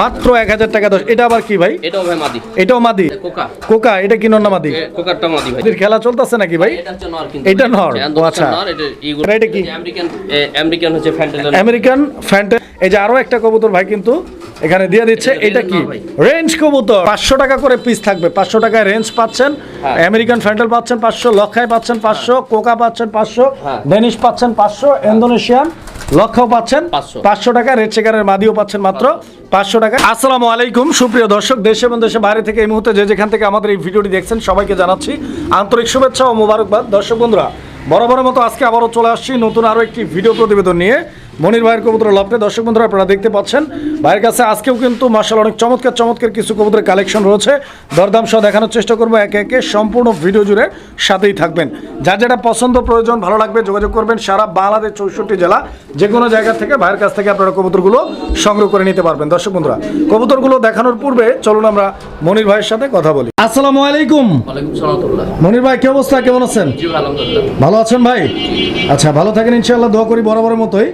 মাত্র এক হাজার টাকা দশ। এটা আবার কি ভাই? এটাও ভাই মাদি। এটাও মাদি? কোকা। কোকা এটা কি নন্না মাদি? কোকারটা মাদি ভাই। খেলা চলতেছে নাকি ভাই? এটা নর কিন্তু এটা নর? আচ্ছা। নর এটা কি? আমেরিকান আমেরিকান হচ্ছে ফ্যান্টেল আমেরিকান ফ্যান্টে এই যে আরও একটা কবুতর ভাই কিন্তু এখানে দিয়ে দিচ্ছে এটা কি? রেঞ্জ কবুতর পাঁচশো টাকা করে পিস থাকবে পাঁচশো টাকায় রেঞ্জ পাচ্ছেন হ্যাঁ। আমেরিকান ফ্যান্টেল পাচ্ছেন পাঁচশো লক্ষায় পাচ্ছেন পাঁচশো কোকা পাচ্ছেন পাঁচশো হ্যাঁ। ডেনিশ পাচ্ছেন পাঁচশো ইন্দোনেশিয়ান লক্ষও পাচ্ছেন পাঁচশো। টাকা রেড চেকারের মাদিও পাচ্ছেন মাত্র পাঁচশো টাকা। আসসালামু আলাইকুম সুপ্রিয় দর্শক দেশ এবং দেশের বাইরে থেকে এই মুহূর্তে যে যেখান থেকে আমাদের এই ভিডিওটি দেখছেন সবাইকে জানাচ্ছি আন্তরিক শুভেচ্ছা ও মোবারকবাদ। দর্শক বন্ধুরা বরাবরের মতো আজকে আবারও চলে আসছি নতুন আরও একটি ভিডিও প্রতিবেদন নিয়ে। মনির ভাইয়ের কবুতর লফটে দর্শক বন্ধুরা আপনারা দেখতে পাচ্ছেন। ভাইয়ের কাছে আজকেও কিন্তু মার্শাল অনেক চমৎকার চমৎকার কিছু কবুতরের কালেকশন রয়েছে। দরদাম সহ দেখানোর চেষ্টা করব একে একে সম্পূর্ণ ভিডিও জুড়ে সাথেই থাকবেন। যার যেটা পছন্দ প্রয়োজন ভালো লাগবে যোগাযোগ করবেন সারা বাংলাদেশ চৌষট্টি জেলা যে কোনো জায়গা থেকে ভাইয়ের কাছ থেকে আপনারা কবুতরগুলো সংগ্রহ করে নিতে পারবেন। দর্শক বন্ধুরা কবুতরগুলো দেখানোর পূর্বে চলুন আমরা মনির ভাইয়ের সাথে কথা বলি। আসসালামু আলাইকুম। মনির ভাই কি অবস্থা? কেমন আছেন? ভালো আছেন ভাই? আচ্ছা ভালো থাকেন ইনশাআল্লাহ দোয়া করি বরাবরের মতোই।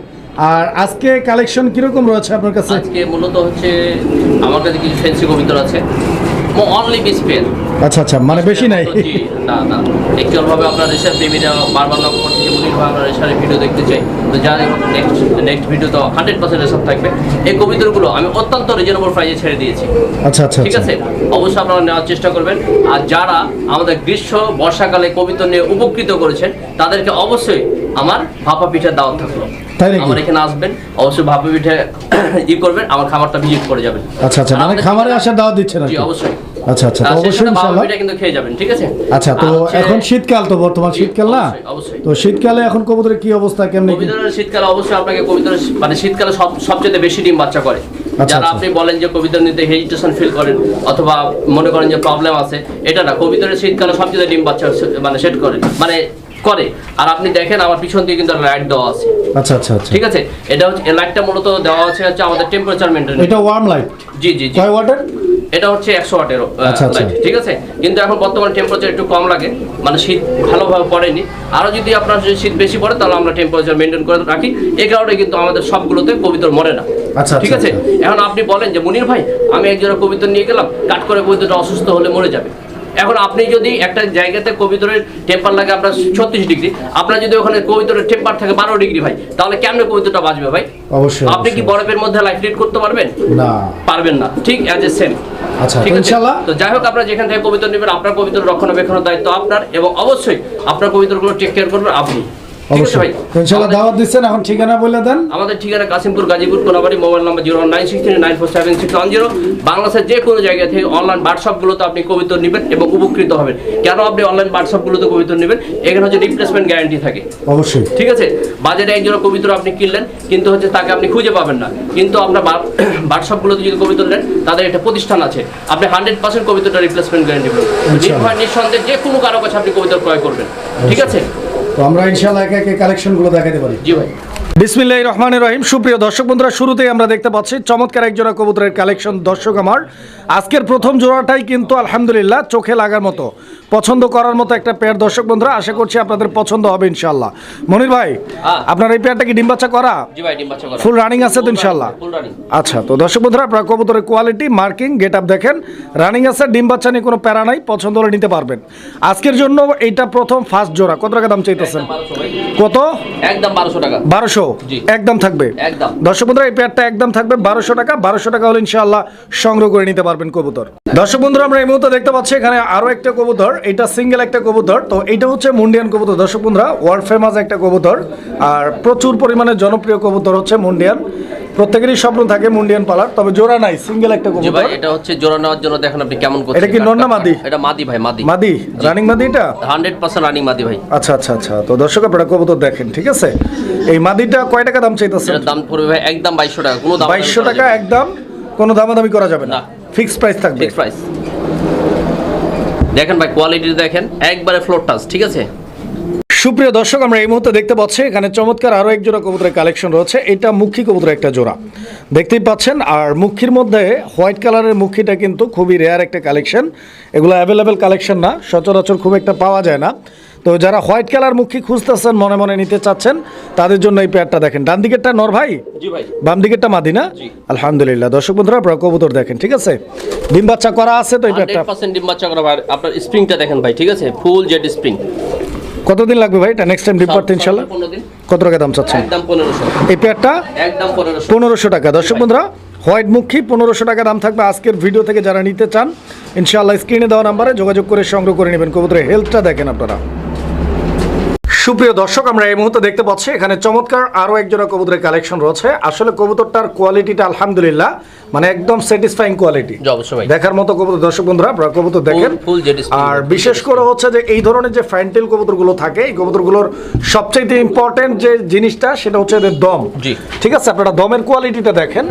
আর আজকে কালেকশন কীরকম রয়েছে আপনার কাছে? আজকে মূলত হচ্ছে আমার কাছে কিছু ফেন্সি কবিতর আছে। অনলি বিস পেয়ার আচ্ছা আচ্ছা মানে বেশি নাই। না না। অ্যাকচুয়াল ভাবে আপনার রেশার প্রেমীরা বারবার নক করছে মুনির আমরা রেশারের ভিডিও দেখতে চাই। তো যা নেক্সট নেক্সট ভিডিও তো হান্ড্রেড পার্সেন্ট রেশার থাকবে। এই কবিতরগুলো আমি অত্যন্ত রিজনেবল প্রাইসে ছেড়ে দিয়েছি। আচ্ছা আচ্ছা ঠিক আচ্ছা। আছে? অবশ্যই আপনারা নেওয়ার চেষ্টা করবেন। আর যারা আমাদের গ্রীষ্ম বর্ষাকালে কবিতা নিয়ে উপকৃত করেছেন তাদেরকে অবশ্যই আমার ভাপা পিঠার দাওয়াত নাকি? আমার এখানে আসবেন অবশ্যই ভাপা পিঠে ই করবেন আমার ভিজিট করে যাবেন। আচ্ছা আচ্ছা মানে খামারে আসার দাওয়াত দিচ্ছেন জি অবশ্যই। আচ্ছা আচ্ছা তো অবশ্যই ইনশাআল্লাহ। পিঠা কিন্তু খেয়ে যাবেন ঠিক আছে? আচ্ছা তো এখন শীতকাল তো বর্তমান শীতকাল না। তো শীতকালে এখন কবুতরের কি অবস্থা কেমনি? শীতকালে অবশ্যই আপনাকে কবিতার মানে শীতকালে সবচেয়ে বেশি ডিম বাচ্চা করে। আচ্ছা, যারা। আপনি বলেন যে কবিতা নিতে হেজিটেশন ফিল করেন অথবা মনে করেন যে প্রবলেম আছে এটা না কবিতার শীতকালে সবচেয়ে ডিম বাচ্চা মানে সেট করে। মানে করে। আর আপনি দেখেন আমার পিছন দিয়ে কিন্তু লাইট দেওয়া আছে। আচ্ছা আচ্ছা আচ্ছা। ঠিক আছে? এটা হচ্ছে লাইটটা মূলত দেওয়া আছে হচ্ছে আমাদের টেম্পারেচার মেনটেন এটা ওয়ার্ম লাইট জি জি জি। কয় ওয়াটের? এটা হচ্ছে একশো ওয়াটের আচ্ছা, আচ্ছা। লাইট ঠিক আছে? কিন্তু এখন বর্তমানে টেম্পারেচার একটু কম লাগে। মানে শীত ভালোভাবে পড়েনি। আরও যদি আপনার যদি শীত বেশি পড়ে তাহলে আমরা টেম্পারেচার মেনটেন করে রাখি। এই কারণে কিন্তু আমাদের সবগুলোতে কবিতর মরে না। আচ্ছা, ঠিক আচ্ছা, আছে? এখন আপনি বলেন যে মুনির ভাই আমি একজনের কবিতর নিয়ে গেলাম। কাট করে কবিতরটা অসুস্থ হলে মরে যাবে। এখন আপনি যদি একটা জায়গাতে কবিতরের টেম্পার লাগে আপনার ছত্রিশ ডিগ্রি আপনার যদি ওখানে কবিতরের টেম্পার থাকে বারো ডিগ্রি ভাই তাহলে কেমনে কবিতরটা বাঁচবে ভাই? অবশ্যই আপনি কি বরফের মধ্যে লাইফ লিড করতে পারবেন? না। পারবেন না। ঠিক অ্যাজ এ সেম আচ্ছা, ঠিক আছে? ইনশাআল্লাহ? তো যাই হোক আপনারা যেখান থেকে কবিতা নেবেন আপনার কবিতার রক্ষণাবেক্ষণের দায়িত্ব আপনার এবং অবশ্যই আপনার কবিতাগুলো টেক কেয়ার করবেন আপনি। অবশ্যই। ইনশাআল্লাহ দাওয়াত দিচ্ছেন এখন ঠিকানা বলে দেন। আমাদের ঠিকানা Kashimpur Gazipur Konabari mobile number zero nine six three nine four seven six one zero. বাংলাদেশের যে কোনো জায়গা থেকে অনলাইন হোয়াটসঅ্যাপগুলোতে আপনি কবিতা নেবেন এবং উপকৃত হবেন। কেন আপনি অনলাইন হোয়াটসঅ্যাপগুলোতে কবিতা নেবেন? এখানে হচ্ছে রিপ্লেসমেন্ট গ্যারান্টি থাকে। অবশ্যই। ঠিক আছে? বাজারে একজন কবিতর আপনি কিনলেন কিন্তু হচ্ছে তাকে আপনি খুঁজে পাবেন না। কিন্তু আপনার হোয়াটসঅ্যাপগুলোতে যদি কবিতর নেন তাদের একটা প্রতিষ্ঠান আছে। আপনি হান্ড্রেড পার্সেন্ট কবিতাটা রিপ্লেসমেন্ট গ্যারান্টি পাবেন নির্ভয় নিঃসন্দেহে যে কোনো কারও কাছে আপনি কবিতা ক্রয় করবেন। ঠিক আছে? তো আমরা ইনশাআল্লাহ একে একে কালেকশনগুলো দেখাতে পারি। জি ভাই। বিসমিল্লাহ রহমান রহিম। সুপ্রিয় দর্শক বন্ধুরা শুরুতেই আমরা দেখতে পাচ্ছি চমৎকার এক জোড়া কবুতরের কালেকশন। দর্শক আমার আজকের প্রথম জোড়াটাই কিন্তু আলহামদুলিল্লাহ চোখে লাগার মতো পছন্দ করার মতো একটা পেয়ার দর্শক বন্ধুরা আশা করছি আপনাদের পছন্দ হবে ইনশাল্লাহ মনির ভাই হ্যাঁ। আপনার এই পেয়ারটা কি ডিম বাচ্চা করা? জি ভাই ডিম বাচ্চা করা। ফুল রানিং আছে তো ইনশাল্লাহ ফুল রানিং আচ্ছা তো দর্শক বন্ধুরা আপনারা কবুতরের কোয়ালিটি মার্কিং গেট আপ দেখেন। রানিং আছে ডিম বাচ্চা নিয়ে কোনো প্যারা নাই পছন্দ হলে নিতে পারবেন। আজকের জন্য এইটা প্রথম ফার্স্ট জোড়া। কত টাকা দাম চাইতেছেন? কত? একদম বারোশো টাকা। বারোশো। একদম থাকবে। দর্শক বন্ধুরা এই পেয়ারটা একদম থাকবে বারোশো টাকা। বারোশো টাকা হলে ইনশাআল্লাহ সংগ্রহ করে নিতে পারবেন কবুতর। দর্শক বন্ধুরা আমরা এই মুহূর্তে দেখতে পাচ্ছি এখানে আরও একটা কবুতর এটা সিঙ্গেল একটা কবুতর। তো এটা হচ্ছে মুন্ডিয়ান কবুতর। দর্শক বন্ধুরা ওয়ার্ল্ড ফেমাস একটা কবুতর। আর প্রচুর পরিমাণে জনপ্রিয় কবুতর হচ্ছে মুন্ডিয়ান। প্রত্যেকেরই স্বপ্ন থাকে মুন্ডিয়ান পালার তবে জোড়া নাই সিঙ্গেল একটা কবুতর ভাই এটা হচ্ছে জোড়া নেওয়ার জন্য দেখেন আপনি কেমন করছেন। এটা কি নর না মাদি? এটা মাদি ভাই মাদি। মাদি? রানিং মাদি এটা? হান্ড্রেড পার্সেন্ট রানিং মাদি ভাই। আচ্ছা আচ্ছা আচ্ছা। তো দর্শক আপনারা কবুতর দেখেন ঠিক আছে? এই মাদিটা কয় টাকা দাম চাইতেছে এটার দাম পড়বে ভাই একদম বাইশশো টাকা কোনো দাম বাইশশো টাকা একদম কোনো দামাদামি করা যাবে না। ফিক্সড প্রাইস থাকবে। ফিক্স প্রাইস দেখেন ভাই কোয়ালিটি দেখেন একবারে ফ্লোর টাচ ঠিক আছে? সুপ্রিয় দর্শক আমরা এই মুহূর্তে দেখতে পাচ্ছি এখানে চমৎকার আরও এক জোড়া কবুতরের কালেকশন রয়েছে। এটা মুখী কবুতরের একটা জোড়া। দেখতেই পাচ্ছেন আর মুখির মধ্যে হোয়াইট কালারের মুখিটা কিন্তু খুবই রেয়ার একটা কালেকশন। এগুলো অ্যাভেলেবেল কালেকশন না সচরাচর খুব একটা পাওয়া যায় না। তো যারা হোয়াইট কালার মুখী খুঁজতেছেন মনে মনে নিতে চাচ্ছেন তাদের জন্য এই পেয়ারটা দেখেন। ডান দিকেরটা নর ভাই? বাম দিকেরটা মাদি না আলহামদুলিল্লাহ। দর্শক বন্ধুরা আপনারা কবুতর দেখেন ঠিক আছে? ডিম বাচ্চা করা আছে তো এই পেয়ারটা ডিম বাচ্চা করা আপনার স্প্রিংটা দেখেন ভাই ঠিক আছে? ফুল জেড স্প্রিং কতদিন লাগবে ভাই এটা নেক্সট টাইম ডিপ করতে ইনশাল্লাহ? কত টাকা দাম চাচ্ছেন? এই পেয়ারটা? পনেরোশো। টাকা। দর্শক বন্ধুরা হোয়াইট মুখী পনেরোশো টাকা দাম থাকবে আজকের ভিডিও থেকে যারা নিতে চান ইনশাআল্লাহ স্ক্রিনে দেওয়া নাম্বারে যোগাযোগ করে সংগ্রহ করে নেবেন। কবুতরের হেলথটা দেখেন আপনারা। সুপ্রিয় দর্শক আমরা এই মুহূর্তে দেখতে পাচ্ছি এখানে চমৎকার আরও একজোড়া কবুতরের কালেকশন রয়েছে। আসলে কবুতরটার কোয়ালিটিটা আলহামদুলিল্লাহ মানে একদম স্যাটিসফাইং কোয়ালিটি। দেখার মতো কবুতর দর্শক বন্ধুরা আপনারা কবুতর দেখেন। আর বিশেষ করে হচ্ছে যে এই ধরনের যে ফ্যান্টেল কবুতরগুলো থাকে এই কবুতরগুলোর সবচেয়ে ইম্পর্টেন্ট যে জিনিসটা সেটা হচ্ছে এদের দম। ঠিক আছে আপনারা দমের কোয়ালিটিটা দেখেন।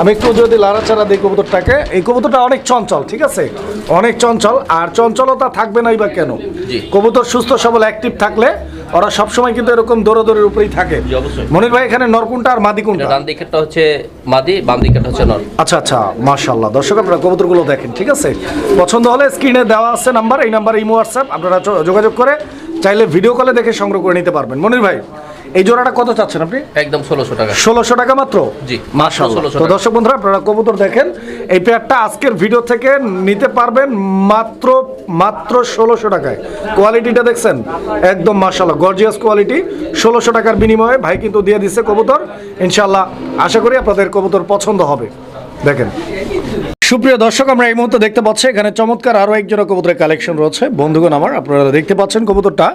আমি একটু যদি লাড়াচাড়া দিই কবুতরটাকে এই কবুতরটা অনেক চঞ্চল ঠিক আছে? অনেক চঞ্চল আর চঞ্চলতা থাকবে নাই বা কেন? কবুতর সুস্থ সবল অ্যাক্টিভ থাকলে ওরা সবসময় কিন্তু এরকম দৌড়াদৌড়ির উপরেই থাকে। মনির ভাই এখানে নরকুনটা আর মাদি কোনটা ডান দিকেরটা হচ্ছে মাদি বাম দিকেরটা হচ্ছে নর। আচ্ছা আচ্ছা মাশাআল্লাহ। দর্শক আপনারা কবুতরগুলো দেখেন ঠিক আছে? পছন্দ হলে স্ক্রিনে দেওয়া আছে নাম্বার এই নাম্বার ইমো হোয়াটসঅ্যাপ। আপনারা যোগাযোগ করে চাইলে ভিডিও কলে দেখে সংগ্রহ করে নিতে পারবেন। মনির ভাই এই জোড়াটা কত চাচ্ছেন আপনি? একদম ষোলোশো টাকা। ষোলোশো টাকা মাত্র? জি, 1600 তো দর্শক বন্ধুরা আপনারা কবুতর দেখেন এই পেয়ারটা আজকের ভিডিও থেকে নিতে পারবেন মাত্র মাত্র ষোলোশো টাকায়। কোয়ালিটিটা দেখছেন? একদম মাশাল্লাহ গর্জিয়াস কোয়ালিটি ষোলোশো টাকার বিনিময়ে ভাই কিন্তু দিয়ে দিচ্ছে কবুতর। ইনশাল্লাহ আশা করি আপনাদের কবুতর পছন্দ হবে। দেখেন। সুপ্রিয় দর্শক আমরা এই মুহূর্তে দেখতে পাচ্ছি এখানে চমৎকার আরও একজোড়া কবুতরের কালেকশন রয়েছে। বন্ধুগণ আমার আপনারা দেখতে পাচ্ছেন কবুতরটা।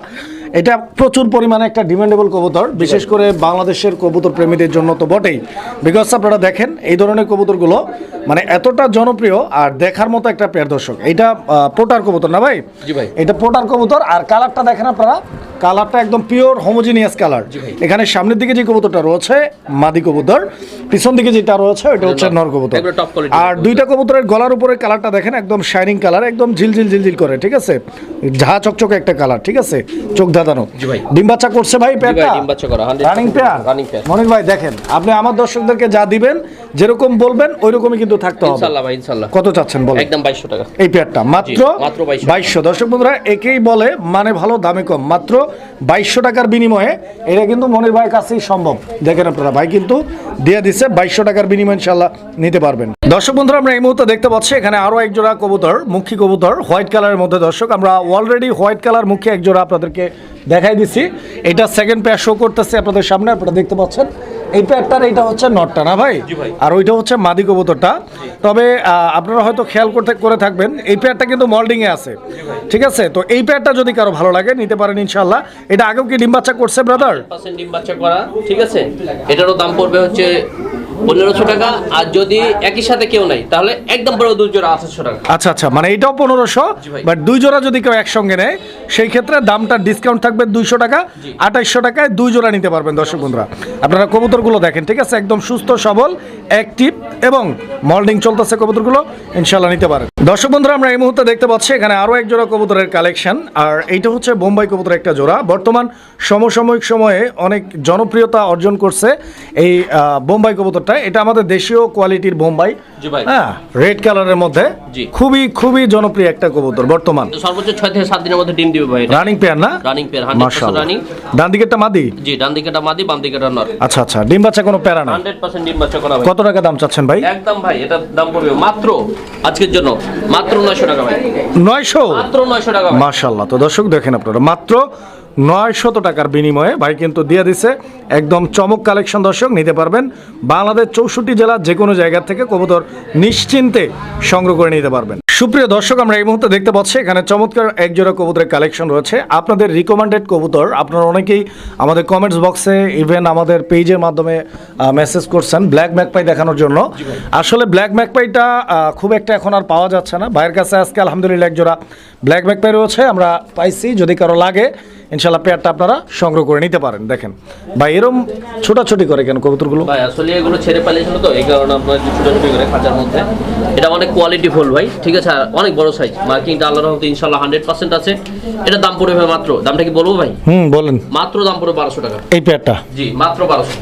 এটা প্রচুর পরিমাণে একটা ডিমান্ডেবল কবুতর বিশেষ করে বাংলাদেশের কবুতর প্রেমীদের জন্য তো বটেই। বিকজ আপনারা দেখেন এই ধরনের কবুতরগুলো মানে এতটা জনপ্রিয় আর দেখার মতো একটা পেয়ার দর্শক। এটা পোটার কবুতর না ভাই? জি ভাই। এটা পোটার কবুতর আর কালারটা দেখেন আপনারা কালারটা একদম পিওর হোমোজিনিয়াস কালার এখানে সামনের দিকে যে কবুতরটা রয়েছে মাদি কবুতর পিছন দিকে যেটা রয়েছে ওটা হচ্ছে নর কবুতর। আর দুইটা কবুতরের গলার উপরে কালারটা দেখেন একদম শাইনিং কালার একদম ঝিলঝিল ঝিলঝিল করে ঠিক আছে? ঝা চকচকে একটা কালার ঠিক আছে? চোখ ধাঁধানো ডিম বাচ্চা করছে ভাই পেয়ারটা? ডিম বাচ্চা করা, 100% রানিং পেয়ার? মনির ভাই দেখেন আপনি আমার দর্শকদেরকে যা দিবেন যেরকম বলবেন ওই রকমই কিন্তু থাকতে হবে। ইনশাল্লাহ ভাই ইনশাল্লাহ। কত চাচ্ছেন বলেন? একদম বাইশশো টাকা। এই পেয়ারটা মাত্র মাত্র 2200 দর্শক বন্ধুরা একেই বলে মানে ভালো দামে কম। মাত্র বাইশশো টাকার বিনিময়ে এটা কিন্তু মনির ভাইয়ের কাছেই সম্ভব। দেখেন আপনারা ভাই কিন্তু দিয়ে দিচ্ছে বাইশশো টাকার বিনিময়ে ইনশাল্লাহ নিতে পারবেন। দর্শক বন্ধুরা আমরা এই মুহূর্তে দেখতে পাচ্ছি এখানে আরও এক জোড়া কবুতর মুখী কবুতর হোয়াইট কালারের মধ্যে। দর্শক আমরা অলরেডি হোয়াইট কালার মুখী এক জোড়া আপনাদেরকে দেখাই দিচ্ছি। এটা সেকেন্ড পেয়ার শো করতেছে আপনাদের সামনে আপনারা দেখতে পাচ্ছেন। এই পেয়ারটার এইটা হচ্ছে নটটা না ভাই? আর ওইটা হচ্ছে মাদি কবুতরটা। তবে আপনারা হয়তো খেয়াল করতে করে থাকবেন এই পেয়ারটা কিন্তু মল্ডিংয়ে আছে। ঠিক আছে? তো এই পেয়ারটা যদি কারও ভালো লাগে নিতে পারেন ইনশাল্লাহ এটা আগেও কি ডিম বাচ্চা করছে ব্রাদার ডিম বাচ্চা করা ঠিক আছে? এটারও দাম পড়বে হচ্ছে পনেরোশো টাকা আর যদি একই সাথে কেউ নাই তাহলে একদম বড় দুই জোড়া আঠারোশো টাকা। আচ্ছা আচ্ছা মানে এটাও পনেরোশো বাট দুই জোড়া যদি কেউ একসঙ্গে নেয় সেই ক্ষেত্রে দামটা ডিসকাউন্ট থাকবে দুইশো টাকা আঠাইশশো টাকায় দুই জোড়া নিতে পারবেন দর্শক বন্ধুরা। আপনারা কবুতরগুলো দেখেন ঠিক আছে? একদম সুস্থ সবল অ্যাক্টিভ এবং মল্ডিং চলতেছে কবুতরগুলো ইনশাল্লাহ নিতে পারেন। দর্শক বন্ধুরা আমরা এই মুহূর্তে দেখতে পাচ্ছি এখানে আরও এক জোড়া কবুতরের কালেকশন আর এইটা হচ্ছে বোম্বাই কবুতর একটা জোড়া। বর্তমান সমসাময়িক সময়ে অনেক জনপ্রিয়তা অর্জন করছে এই বোম্বাই কবুতরটা। এটা আমাদের দেশীয় কোয়ালিটির বোম্বাই। হ্যাঁ রেড কালারের মধ্যে। খুবই খুবই জনপ্রিয় একটা কবুতর বর্তমান। সর্বোচ্চ ছয় থেকে সাত দিনের মধ্যে ডিম দিবে ভাই রানিং পেয়ার না? রানিং পেয়ার রানিং ডান দিকেরটা মাদি? জি ডান মাদি বাম নর। আচ্ছা আচ্ছা ডিম বাচ্চা কোনো প্যারা না হান্ড্রেড পার্সেন্ট ডিম বাচ্চা করা কত টাকা দাম চাচ্ছেন ভাই? একদম ভাই এটা দাম পড়বে মাত্র আজকের জন্য। মাত্র নয়শো টাকা ভাই। নয়শো? মাত্র নয়শো টাকা মাসাল্লাহ মাশাল্লাহ তো দর্শক দেখেন আপনারা মাত্র নয়শত টাকার বিনিময়ে ভাই কিন্তু দিয়ে দিছে একদম চমক কালেকশন দর্শক, নিতে পারবেন। বাংলাদেশ চৌষট্টি জেলার যে কোনো জায়গা থেকে কবুতর নিশ্চিন্তে সংগ্রহ করে নিতে পারবেন। সুপ্রিয় দর্শক, আমরা এই মুহূর্তে দেখতে পাচ্ছি এখানে চমৎকার এক জোড়া কবুতরের কালেকশন রয়েছে। আপনাদের রিকমেন্ডেড কবুতর, আপনারা অনেকেই আমাদের কমেন্টস বক্সে ইভেন আমাদের পেজের মাধ্যমে মেসেজ করছেন ব্ল্যাক ম্যাকপাই দেখানোর জন্য। আসলে ব্ল্যাক ম্যাকপাইটা খুব একটা এখন আর পাওয়া যাচ্ছে না। ভাইয়ের কাছে আজকে আলহামদুলিল্লাহ এক ব্ল্যাক ম্যাকপাই রয়েছে আমরা পাইছি যদি কারও লাগে ইনশাল্লাহ পেয়ারটা আপনারা সংগ্রহ করে নিতে পারেন। দেখেন ভাই এরম ছোটাছুটি করে কেন কবুতরগুলো? ভাই আসলে এগুলো ছেড়ে পালিয়েছিল তো এই কারণে আপনার ছোটাছুটি করে খাঁচার মধ্যে। এটা অনেক কোয়ালিটি ফুল ভাই ঠিক আছে? অনেক বড় সাইজ মার্কিংটা আল্লাহ রহমতে ইনশাল্লাহ হান্ড্রেড পার্সেন্ট আছে। এটা দাম পড়বে ভাই মাত্র দামটা কি বলব ভাই? হুম বলেন। মাত্র দাম পড়বে বারোশো টাকা। এই পেয়ারটা জি মাত্র বারোশো।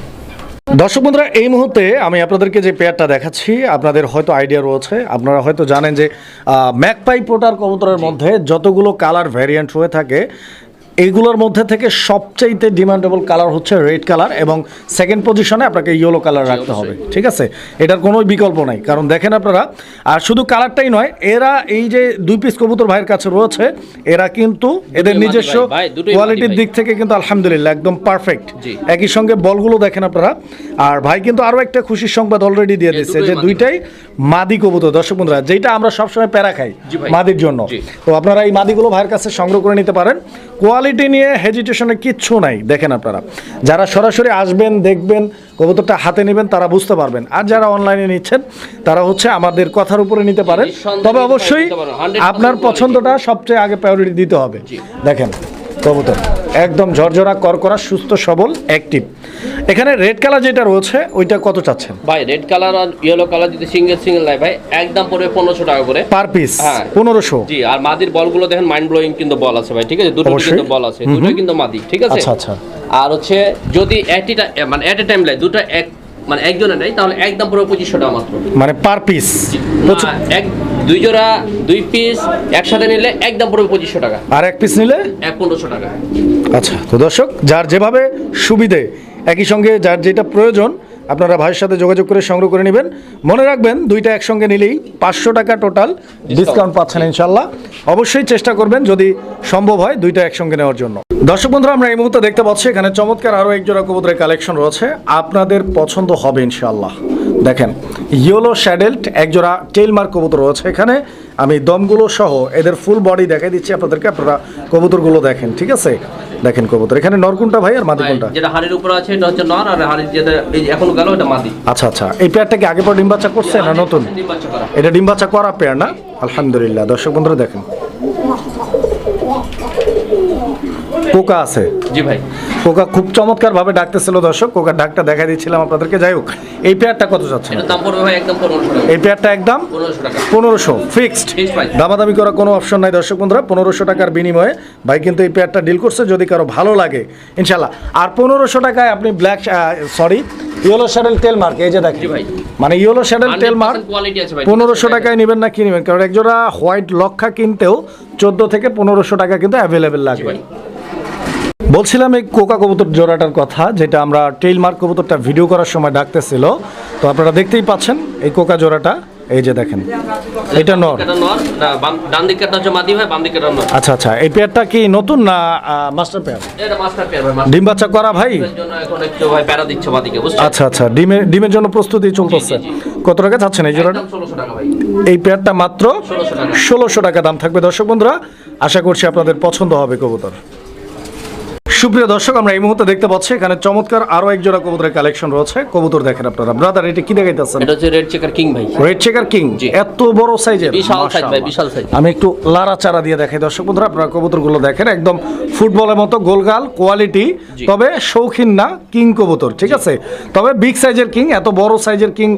দর্শক বন্ধুরা এই মুহূর্তে আমি আপনাদেরকে যে পেয়ারটা দেখাচ্ছি আপনাদের হয়তো আইডিয়া রয়েছে। আপনারা হয়তো জানেন যে ম্যাকপাই পোটার কবুতরের মধ্যে যতগুলো কালার ভ্যারিয়েন্ট হয়ে থাকে এইগুলোর মধ্যে থেকে সবচাইতে ডিমান্ডেবল কালার হচ্ছে রেড কালার এবং সেকেন্ড পজিশনে আপনাকে ইয়েলো কালার রাখতে হবে ঠিক আছে? এটার কোনো বিকল্প নাই। কারণ দেখেন আপনারা আর শুধু কালারটাই নয় এরা এই যে দুই পিস কবুতর ভাইয়ের কাছে রয়েছে এরা কিন্তু এদের নিজস্ব কোয়ালিটির দিক থেকে কিন্তু আলহামদুলিল্লাহ একদম পারফেক্ট একই সঙ্গে বলগুলো দেখেন আপনারা। আর ভাই কিন্তু আরও একটা খুশির সংবাদ অলরেডি দিয়ে দিচ্ছে যে দুইটাই মাদি কবুতর। দর্শক বন্ধুরা যেটা আমরা সবসময় প্যারা খাই মাদির জন্য। তো আপনারা এই মাদিগুলো ভাইয়ের কাছে সংগ্রহ করে নিতে পারেন। কোয়ালিটি নিয়ে হেজিটেশনে কিচ্ছু নাই। দেখেন আপনারা। যারা সরাসরি আসবেন দেখবেন কবুতরটা হাতে নেবেন তারা বুঝতে পারবেন। আর যারা অনলাইনে নিচ্ছেন তারা হচ্ছে আমাদের কথার উপরে নিতে পারেন। তবে অবশ্যই আপনার পছন্দটা সবচেয়ে আগে প্রায়োরিটি দিতে হবে। দেখেন কবুতর। একদম ঝরঝরা করকরা সুস্থ সবল অ্যাক্টিভ এখানে রেড কালার যেটা রয়েছে ওইটা কত চাচ্ছেন? ভাই রেড কালার আর ইয়েলো কালার যদি সিঙ্গেল সিঙ্গেল নেয় ভাই একদম পড়বে পনেরোশো টাকা করে। পার পিস হ্যাঁ। পনেরোশো? জি আর মাদির বলগুলো দেখেন মাইন্ড ব্লোয়িং কিন্তু বল আছে ভাই ঠিক আছে? দুটো। কিন্তু বল আছে দুটোই কিন্তু মাদি ঠিক আছে? আচ্ছা, আচ্ছা। আর হচ্ছে যদি একটি মানে এট এ টাইম লাই দুটো এক মানে একজনে নেই তাহলে একদম পুরো পঁচিশশো টাকা মাত্র। মানে পার পিস এক দুই জোড়া দুই পিস একসাথে নিলে একদম পুরো পঁচিশশো টাকা। আর এক পিস নিলে? এক পনেরোশো টাকা। আচ্ছা তো দর্শক যার যেভাবে সুবিধে একই সঙ্গে যার যেটা প্রয়োজন, আপনারা ভাইয়ের সাথে যোগাযোগ করে সংগ্রহ করে নেবেন। মনে রাখবেন, দুইটা একসঙ্গে নিলেই পাঁচশো টাকা টোটাল ডিসকাউন্ট পাচ্ছেন ইনশাল্লাহ অবশ্যই চেষ্টা করবেন যদি সম্ভব হয় দুইটা একসঙ্গে নেওয়ার জন্য। দর্শক বন্ধুরা, আমরা এই মুহূর্তে দেখতে পাচ্ছি, এখানে চমৎকার আরও এক জোড়া কবুতরের কালেকশন রয়েছে। আপনাদের পছন্দ হবে ইনশাল্লাহ দেখেন ইয়েলো শ্যাডেল্ট একজোড়া টেলমার্ক কবুতর রয়েছে এখানে। আমি দমগুলো সহ এদের ফুল বডি দেখাই দিচ্ছি আপনাদেরকে, আপনারা কবুতরগুলো দেখেন, ঠিক আছে? দেখেন কবুতর। এখানে নরকুনটা ভাই আর মাদি কোনটা? যেটা হাড়ির উপরে আছে এটা হচ্ছে নর আর হাড়ির যেটা এই যে এখন গেল এটা মাদি। আচ্ছা আচ্ছা। এই পেয়ারটা কি আগে পর ডিম বাচ্চা করছে না নতুন? ডিম বাচ্চা করা। এটা ডিম বাচ্চা করা পেয়ার না? আলহামদুলিল্লাহ। দর্শক বন্ধুরা দেখেন। পোকা আছে। জি ভাই। পোকা খুব চমৎকার ভাবে ডাকতেছিল দর্শক পোকার ডাকটা দেখা দিচ্ছিলাম আপনাদেরকে। যাই হোক এই পেয়ারটা কত যাচ্ছে? দাম পড়বে ভাই একদম পনেরোশো টাকা। এই পেয়ারটা একদম পনেরোশো টাকা। পনেরোশো ফিক্সড Fixed price। দামাদামি করার কোনো অপশন নাই দর্শক বন্ধুরা পনেরোশো টাকার বিনিময়ে। ভাই কিন্তু এই পেয়ারটা ডিল করছে যদি কারও ভালো লাগে ইনশাল্লাহ আর পনেরোশো টাকায় আপনি ব্ল্যাক সরি ইয়েলো শ্যাডেল তেল মার্ক এই যে দেখেন। ভাই। মানে ইয়েলো শ্যাডেল তেল মার্ক কোয়ালিটি আছে ভাই। পনেরোশো টাকায় নেবেন না কি নেবেন? কারণ একজোড়া হোয়াইট লক্ষা কিনতেও চোদ্দ থেকে পনেরোশো টাকা কিন্তু অ্যাভেলেবেল লাগবে। বলছিলাম এই কোকা কবুতর জোড়াটার কথা যেটা আমরা টেইল মার্ক কবুতরটা ভিডিও করার সময় ডাকতেছিল। তো আপনারা দেখতেই পাচ্ছেন এই কোকা জোড়াটা এই যে দেখেন এটা নর। ডান হচ্ছে মাদি ভাই বাম নর। আচ্ছা আচ্ছা এই পেয়ারটা কি নতুন না মাস্টার পেয়ার? এটা মাস্টার পেয়ার ভাই ডিম বাচ্চা করা ভাই? জন্য এখন একটু ভাই প্যারা দিচ্ছে মাদিকে বুঝছেন? আচ্ছা আচ্ছা ডিমের ডিমের জন্য প্রস্তুতি চলতেছে। কত টাকা চাচ্ছেন এই জোড়াটা? একদম ষোলোশো টাকা ভাই। এই পেয়ারটা মাত্র 1600 টাকা। ষোলোশো টাকা দাম থাকবে দর্শক বন্ধুরা। আশা করছি আপনাদের পছন্দ হবে কবুতর। সুপ্রিয় দর্শক আমরা এই মুহূর্তে দেখতে পাচ্ছি এখানে চমৎকার আরও এক জোড়া কবুতরের কালেকশন রয়েছে। কবুতর দেখেন আপনারা। ব্রাদার এটা কি দেখাইতেছেন? এটা হচ্ছে রেড চেকার কিং ভাই। রেড চেকার কিং জি। এত বড় সাইজের বিশাল size ভাই, বিশাল size। আমি একটু লারা চারা দিয়ে দেখাই। দর্শক বন্ধুরা আপনারা কবুতরগুলো দেখেন। একদম ফুটবলের মতো গোলগাল কোয়ালিটি তবে শৌখিন না কিং কবুতর ঠিক আছে? তবে বিগ সাইজের কিং এত বড় সাইজের কিং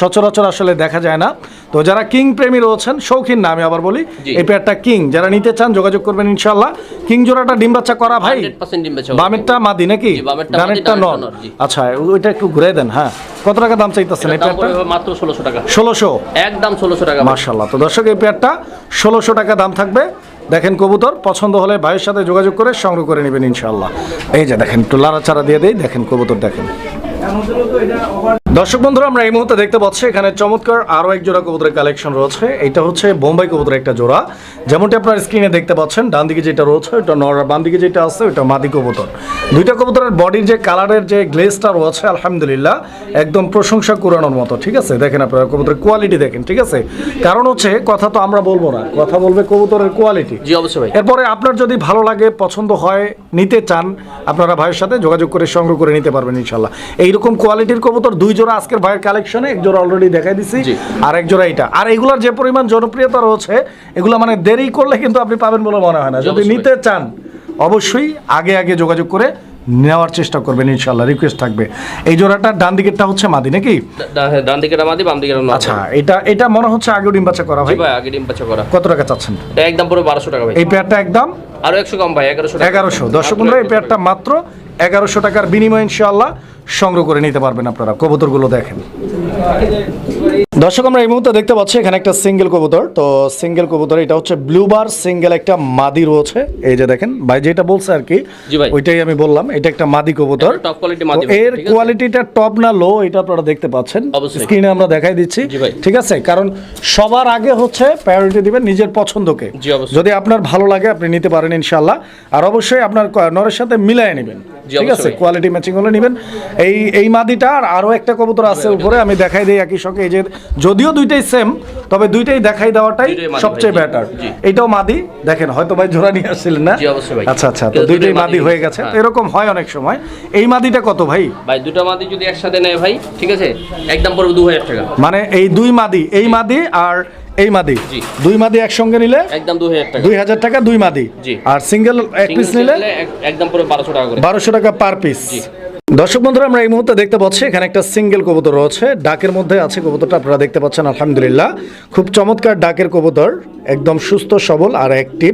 সচরাচর আসলে দেখা যায় না। তো যারা কিং প্রেমী রয়েছেন শৌখিন না আমি আবার বলি। এই পেয়ারটা কিং যারা নিতে চান যোগাযোগ করবেন ইনশাল্লাহ কিং জোড়াটা ডিম বাচ্চা করা ভাই। 100% ডিম বেচা বামেরটা মাদি নাকি? বামেরটা নন। ডানেরটা নর, জি। আচ্ছা ওইটা একটু ঘুরে দেন হ্যাঁ। কত টাকা দাম চাইতেছেন এই পেয়ারটা? মাত্র ষোলোশো টাকা। ষোলোশো? একদম ষোলোশো টাকা। ভাই। তো দর্শক এই পেয়ারটা ষোলোশো টাকা দাম থাকবে। দেখেন কবুতর পছন্দ হলে ভাইয়ের সাথে যোগাযোগ করে সংগ্রহ করে নেবেন ইনশাল্লাহ এই যে দেখেন একটু লাড়াচাড়া দিয়ে দেই দেখেন কবুতর দেখেন। দর্শক বন্ধুরা আমরা এই মুহূর্তে দেখতে পাচ্ছি এখানে চমৎকার আরও এক জোড়া কবুতরের কালেকশন রয়েছে। এটা হচ্ছে বোম্বাই কবুতরের একটা জোড়া। যেমনটি আপনার স্ক্রিনে দেখতে পাচ্ছেন ডান দিকে যেটা রয়েছে ওটা নর বাম দিকে যেটা আছে ওটা মাদি কবুতর। দুইটা কবুতরের বডির যে কালারের যে গ্লেজটা রয়েছে আলহামদুলিল্লাহ একদম প্রশংসা কুড়ানোর মতো ঠিক আছে? দেখেন আপনারা কবুতরের কোয়ালিটি দেখেন ঠিক আছে? কারণ হচ্ছে কথা তো আমরা বলব না কথা বলবে কবুতরের কোয়ালিটি জি অবশ্যই ভাই। এরপরে আপনার যদি ভালো লাগে পছন্দ হয় নিতে চান আপনারা ভাইয়ের সাথে যোগাযোগ করে সংগ্রহ করে নিতে পারবেন ইনশাল্লাহ এইরকম কোয়ালিটির কবুতর দুই জোড়া আজকের ভাইয়ের কালেকশনে এক জোড়া অলরেডি দেখাই দিছি আর এক জোড়া এটা আর এগুলোর যে পরিমাণ জনপ্রিয়তা রয়েছে এগুলো মানে দেরি করলে কিন্তু আপনি পাবেন বলে মনে হয় না। যদি নিতে চান অবশ্যই আগে আগে যোগাযোগ করে নেওয়ার চেষ্টা করবেন ইনশাল্লাহ রিকোয়েস্ট থাকবে। এই জোড়াটা ডান দিকেরটা হচ্ছে মাদি নাকি? ডান দিকেটা মাদি বাম নর আচ্ছা এটা এটা মনে হচ্ছে আগে ডিম বাচ্চা করা ভাই। ভাই আগে ডিম বাচ্চা করা। কত টাকা চাচ্ছেন? একদম পুরো বারোশো টাকা ভাই। এই পেয়ারটা একদম? আরও একশো কম ভাই এগারোশো টাকা। এগারোশো। দর্শক বন্ধুরা এই পেয়ারটা মাত্র এগারোশো টাকার বিনিময়ে ইনশাল্লাহ সংগ্রহ করে নিতে পারবেন আপনারা। কবুতরগুলো দেখেন। দর্শক আমরা এই মুহূর্তে দেখতে পাচ্ছি এখানে একটা সিঙ্গেল কবুতর। তো সিঙ্গেল কবুতর এটা হচ্ছে ব্লুবার সিঙ্গেল একটা মাদি রয়েছে। এই যে দেখেন ভাই যেটা বলছে আর কি ওইটাই আমি বললাম এটা একটা মাদি কবুতর। টপ কোয়ালিটি মাদি এর কোয়ালিটিটা টপ না লো এটা আপনারা দেখতে পাচ্ছেন। স্ক্রিনে আমরা দেখাই দিচ্ছি। ঠিক আছে কারণ সবার আগে হচ্ছে প্রায়োরিটি দিবেন নিজের পছন্দকে। যদি আপনার ভালো লাগে আপনি নিতে পারেন ইনশাআল্লাহ। আর অবশ্যই আপনার নরের সাথে মিলায় নেবেন। ঠিক আছে কোয়ালিটি ম্যাচিং হলে নেবেন। এই এই মাদিটা আর আরও একটা কবুতর আছে উপরে আমি দেখাই দিই একই সঙ্গে। এই যে যদিও দুইটাই সেম তবে দুইটাই দেখাই দেওয়াটাই সবচেয়ে বেটার এটাও মাদি। দেখেন হয়তো ভাই জোড়া নিয়ে আসছিলেন না। আচ্ছা আচ্ছা তো দুইটাই মাদি হয়ে গেছে। হ্যাঁ। এরকম হয় অনেক সময়। এই মাদিটা কত ভাই? ভাই দুটো মাদি যদি একসাথে নেয় ভাই ঠিক আছে? একদম পড়বে দু হাজার টাকা। মানে এই দুই মাদি এই মাদি আর এই মাদি। দুই মাদি একসঙ্গে নিলে একদম দু হাজার টাকা। দুই হাজার টাকা দুই মাদি। আর সিঙ্গেল এক পিস নিলে একদম পড়বে বারোশো টাকা করে। বারোশো টাকা পার পিস জি। দর্শক বন্ধুরা, আমরা এই মুহূর্তে দেখতে পাচ্ছি, এখানে একটা সিঙ্গেল কবুতর রয়েছে। ডাকের মধ্যে আছে কবুতরটা, আপনারা দেখতে পাচ্ছেন, আলহামদুলিল্লাহ। খুব চমৎকার ডাকের কবুতর, একদম সুস্থ, সবল আর অ্যাক্টিভ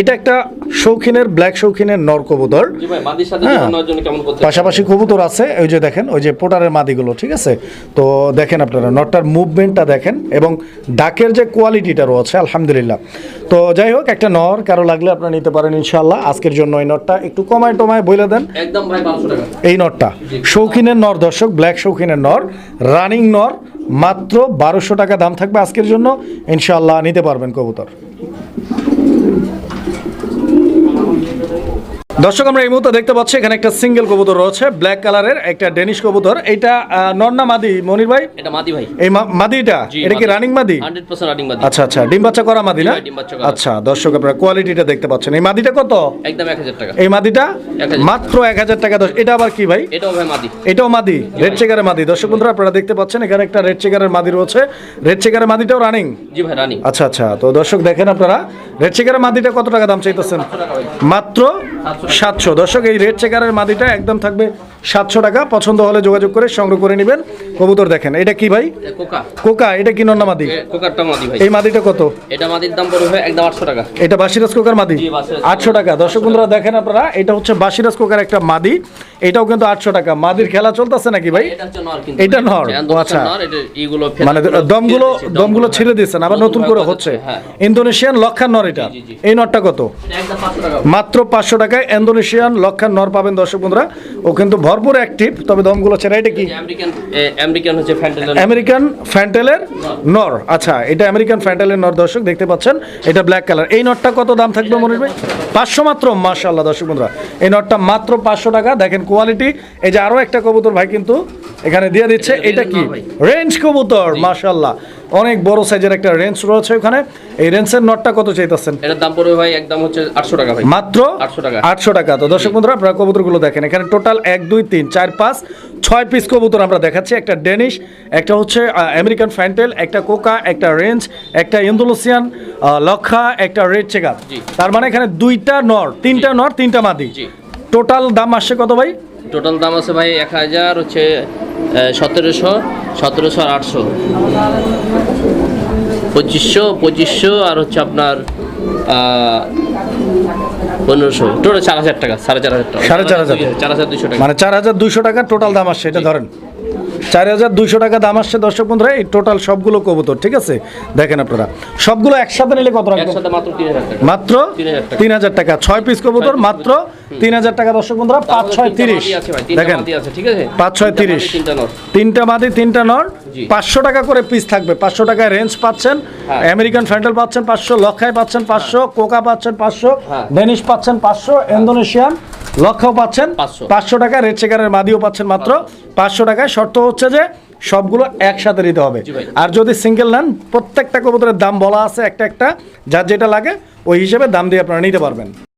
এটা একটা শৌখিনের ব্ল্যাক শৌখিনের নর কবুতর হ্যাঁ। পাশাপাশি কবুতর আছে ওই যে দেখেন ওই যে পোটারের মাদিগুলো ঠিক আছে? তো দেখেন আপনারা নটটার মুভমেন্টটা দেখেন এবং ডাকের যে কোয়ালিটিটা রয়েছে আলহামদুলিল্লাহ। তো যাই হোক একটা নর কারও লাগলে আপনারা নিতে পারেন ইনশাল্লাহ আজকের জন্য এই নটটা একটু কমায় টমায় বলে দেন। একদম এই নটটা শৌখিনের নর দর্শক ব্ল্যাক শৌখিনের নর রানিং নর মাত্র বারোশো টাকা দাম থাকবে আজকের জন্য ইনশাল্লাহ নিতে পারবেন কবুতর। দর্শক আমরা এই মুহূর্তে দেখতে পাচ্ছি এখানে একটা সিঙ্গেল কবুতর রয়েছে ব্ল্যাক কালারের একটা ডেনিশ কবুতর। এটা আহ, নর না মাদি মনির ভাই? এটা মাদি ভাই। এই মাদিটা? এটা কি রানিং মাদি? হান্ড্রেড পার্সেন্ট রানিং মাদি। আচ্ছা আচ্ছা ডিম বাচ্চা করা মাদি না? ডিম বাচ্চা আচ্ছা দর্শক আপনারা কোয়ালিটিটা দেখতে পাচ্ছেন। এই মাদিটা কত? একদম এক হাজার টাকা। এই মাদিটা? মাত্র এক হাজার টাকা দশ এটা আবার কি ভাই? এটাও ভাই মাদি। এটাও মাদি রেড চেকারের মাদি। দর্শক বন্ধুরা আপনারা দেখতে পাচ্ছেন এখানে একটা রেড চেকারের মাদি রয়েছে। রেড চেকারের মাদিটাও রানিং জি ভাই রানিং আচ্ছা আচ্ছা তো দর্শক দেখেন আপনারা রেড চেকারের মাদিটা কত টাকা দাম চাইতেছেন? মাত্র সাতশো। দর্শক, এই রেড চেকারের মাদিটা একদম থাকবে সাতশো টাকা। পছন্দ হলে যোগাযোগ করে সংগ্রহ করে নেবেন। কবুতর দেখেন এটা কি ভাই? কোকা। কোকা এটা কি নন্না মাদি? কোকারটা মাদি ভাই। এই মাদিটা কত? এটা মাদির দাম পড়বে একদম আটশো টাকা। এটা বাসিরাজ কোকার মাদি? জি, বাসিরাজ আটশো টাকা। দর্শক বন্ধুরা দেখেন আপনারা এটা হচ্ছে বাসিরাজ কোকার একটা মাদি। এটাও কিন্তু আটশো টাকা। মাদির খেলা চলতেছে নাকি ভাই? এটা হচ্ছে নর কিন্তু এটা নর? যে ও আন্দোলনটা আচ্ছা। নর, এটা এইগুলো মানে দমগুলো দমগুলো ছেড়ে হ্যাঁ। দিচ্ছেন আবার নতুন করে হচ্ছে। হ্যাঁ। ইন্দোনেশিয়ান লক্ষার নর এটা। এই নরটা কত? মাত্র পাঁচশো টাকায় ইন্দোনেশিয়ান লক্ষার নর পাবেন দর্শক বন্ধুরা। ও কিন্তু ভরপুর অ্যাক্টিভ তবে দমগুলো ছেড়ে এটা কি? আমেরিকান হচ্ছে ফ্যান্টেলের আমেরিকান ফ্যান্টেলের নর আচ্ছা এটা আমেরিকান ফ্যান্টেলের নর দর্শক দেখতে পাচ্ছেন? এটা ব্ল্যাক কালার এই নটটা কত দাম থাকবে মনির ভাই? পাঁচশো মাত্র মাশাল্লাহ দর্শক বন্ধুরা। এই নটটা মাত্র পাঁচশো টাকা। দেখেন কোয়ালিটি এই যে আরও একটা কবুতর ভাই কিন্তু এখানে দিয়ে দিচ্ছে। এটা কি। রেঞ্জ কবুতর মাশাল্লাহ অনেক বড় সাইজের একটা রেঞ্জ রয়েছে ওখানে। এই রেঞ্জের নটটা কত চাইতেছেন? এটার দাম পড়বে ভাই একদম হচ্ছে আটশো টাকা ভাই। মাত্র 800 টাকা। আটশো টাকা। তো দর্শক বন্ধুরা আপনারা কবুতরগুলো দেখেন। এখানে টোটাল এক দুই তিন চার পাঁচ ছয় পিস কবুতর আমরা দেখাচ্ছি। একটা ডেনিশ একটা হচ্ছে আমেরিকান ফ্যান্টেল একটা কোকা একটা রেঞ্জ একটা ইন্দোনেশিয়ান লক্ষা একটা রেড চেকার। তার মানে এখানে দুইটা নর তিনটা নর তিনটা মাদি। টোটাল দাম আসছে কত ভাই? টোটাল দাম আছে ভাই এক হাজার হচ্ছে সতেরোশো সতেরোশো আর আটশো। পঁচিশশো পঁচিশশো আর হচ্ছে আপনার পনেরোশো। টোটাল চার হাজার টাকা সাড়ে চার হাজার টাকা। সাড়ে চার হাজার। চার হাজার দুশো টাকা। মানে চার হাজার দুইশো টাকা টোটাল দাম আসছে এটা ধরেন। চার হাজার দুইশো টাকা দাম আসছে দর্শক বন্ধুরা এই টোটাল সবগুলো কবুতর ঠিক আছে? দেখেন আপনারা সবগুলো একসাথে নিলে কত রাখবেন মাত্র তিন হাজার টাকা। মাত্র তিন হাজার টাকা। ছয় পিস কবুতর মাত্র তিন হাজার টাকা দর্শক বন্ধুরা পাঁচ ছয় তিরিশ। দেখেন পাঁচ ছয় তিরিশ। তিনটা মাদি তিনটা নর পাঁচশো টাকা করে পিস থাকবে পাঁচশো টাকায় রেঞ্জ পাচ্ছেন হ্যাঁ। আমেরিকান ফ্যান্ডেল পাচ্ছেন পাঁচশো লক্ষায় পাচ্ছেন পাঁচশো কোকা পাচ্ছেন পাঁচশো হ্যাঁ। ডেনিশ পাচ্ছেন পাঁচশো ইন্দোনেশিয়ান লক্ষাও পাচ্ছেন পাঁচশো। টাকা রেড চেকারের মাদিও পাচ্ছেন মাত্র। পাঁচশো। টাকায় শর্ত হচ্ছে যে সবগুলো একসাথে নিতে হবে। আর যদি সিঙ্গেল নেন প্রত্যেকটা কবুতরের দাম বলা আছে একটা একটা যার যেটা লাগে ওই হিসেবে দাম দিয়ে আপনারা নিতে পারবেন।